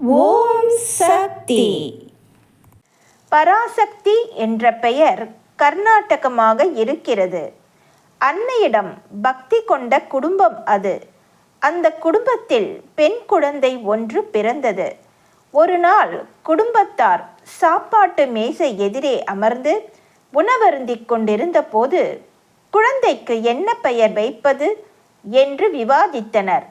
ஓம் சக்தி. பராசக்தி என்ற பெயர் கர்நாடகமாக இருக்கிறது. அன்னையிடம் பக்தி கொண்ட குடும்பம் அது. அந்த குடும்பத்தில் பெண் குழந்தை ஒன்று பிறந்தது. ஒரு நாள் குடும்பத்தார் சாப்பாட்டு மேசை எதிரே அமர்ந்து உணவருந்திக் கொண்டிருந்த போது குழந்தைக்கு என்ன பெயர் வைப்பது என்று விவாதித்தனர்.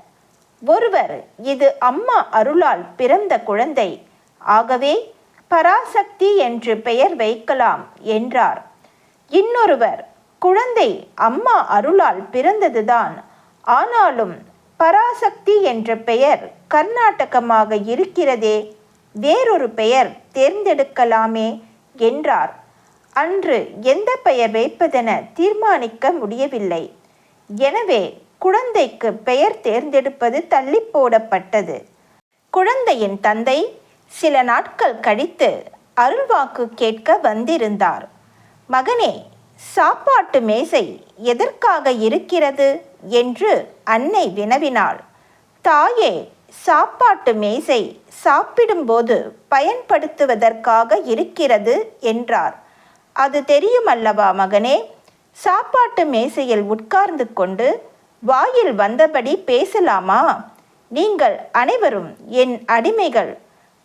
ஒருவர் இது அம்மா அருளால் பிறந்த குழந்தை. ஆகவே பராசக்தி என்று பெயர் வைக்கலாம் என்றார். இன்னொருவர் குழந்தை அம்மா அருளால் பிறந்ததுதான். ஆனாலும் பராசக்தி என்ற பெயர் கர்நாடகமாக இருக்கிறதே. வேறொரு பெயர் தேர்ந்தெடுக்கலாமே என்றார். அன்று எந்த பெயர் வைப்பதென தீர்மானிக்க முடியவில்லை. எனவே குழந்தைக்கு பெயர் தேர்ந்தெடுப்பது தள்ளி போடப்பட்டது குழந்தையின் தந்தை சில நாட்கள் கழித்து அருள்வாக்கு கேட்க வந்திருந்தார். மகனே சாப்பாட்டு மேசை எதற்காக இருக்கிறது? என்று அன்னை வினவினாள். தாயே சாப்பாட்டு மேசை சாப்பிடும்போது பயன்படுத்துவதற்காக இருக்கிறது என்றார். அது தெரியுமல்லவா மகனே? சாப்பாட்டு மேசையில் உட்கார்ந்து கொண்டு வாயில் வந்தபடி பேசலாமா? நீங்கள் அனைவரும் என் அடிமைகள்.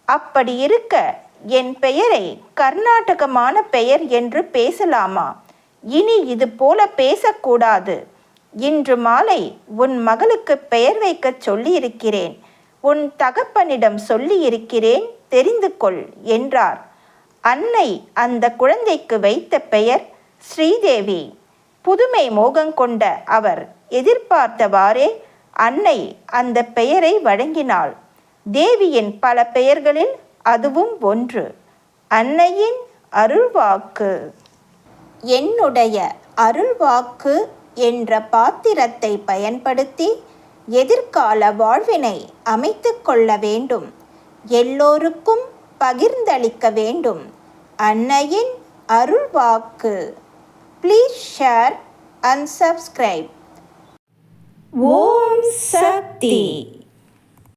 அப்படி இருக்க என் பெயரை கர்நாடகமான பெயர் என்று பேசலாமா? இனி இது போல பேசக்கூடாது. இன்று மாலை உன் மகளுக்கு பெயர் வைக்கச் சொல்லியிருக்கிறேன். உன் தகப்பனிடம் சொல்லியிருக்கிறேன் தெரிந்து கொள் என்றார். அன்னை அந்த குழந்தைக்கு வைத்த பெயர் ஸ்ரீதேவி. புதுமை மோகம் கொண்ட அவர் எதிர்பார்த்தவாறே அன்னை அந்த பெயரை வழங்கினாள். தேவியின் பல பெயர்களில் அதுவும் ஒன்று. அன்னையின் அருள்வாக்கு. என்னுடைய அருள்வாக்கு என்ற பாத்திரத்தை பயன்படுத்தி எதிர்கால வாழ்வினை அமைத்து கொள்ள வேண்டும். எல்லோருக்கும் பகிர்ந்தளிக்க வேண்டும். அன்னையின் அருள்வாக்கு. Please share and subscribe Om Shakti